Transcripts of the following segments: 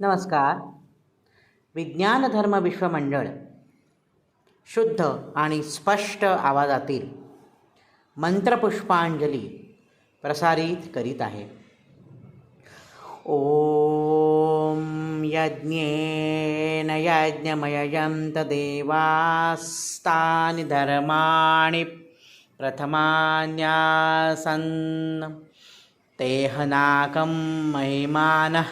नमस्कार. विज्ञानधर्म विश्वमंडळ शुद्ध आणि स्पष्ट आवाजातील मंत्रपुष्पांजली प्रसारित करीत आहे. ॐ यज्ञेन यज्ञमयजं तदेवास्तानि धर्माणि प्रथमान्यासन्। तेहनाकं महिमानः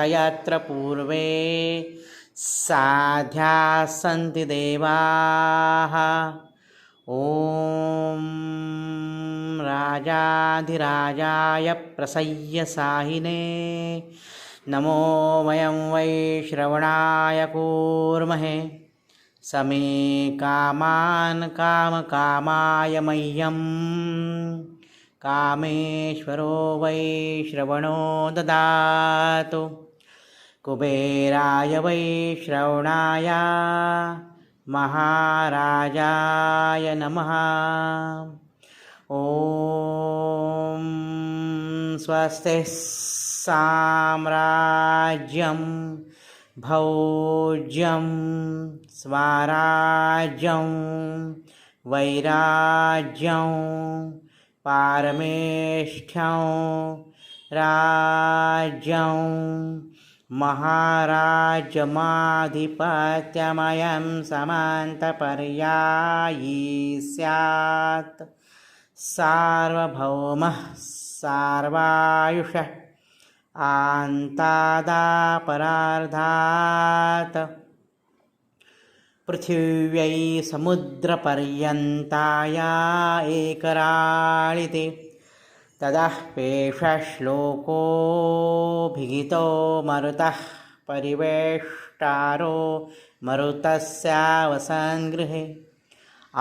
यत्र पूर्वे साध्याः सन्ति देवाः। ॐ राजाधिराजाय प्रसय्य साहिने। नमो वयं वै श्रवणाय कूर्महे। समे कामान् कामकामाय मह्यं कामेश्वरो वै श्रवणो ददातु। कुबेराय वै श्रवणाय महाराजाय नमः। ॐ स्वस्तिः साम्राज्यं भौज्यं स्वाराज्यं वैराज्यं पारमेष्ठ्यं राज्यं महाराजमाधिपत्यमयं समान्तपर्यायी स्यात्। सार्वभौमः सार्वायुषः आन्तादापरार्धात् पृथिव्यै समुद्रपर्यन्ताया एकराळिते। ततः पेषश्लोकोभिहितो मरुतः परिवेष्टारो मरुतस्यावसङ्गृहे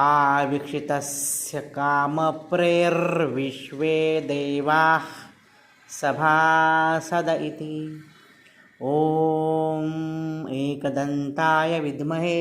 आवीक्षितस्य कामप्रेर्विश्वे देवाः सभासद इति। ॐ एकदन्ताय विद्महे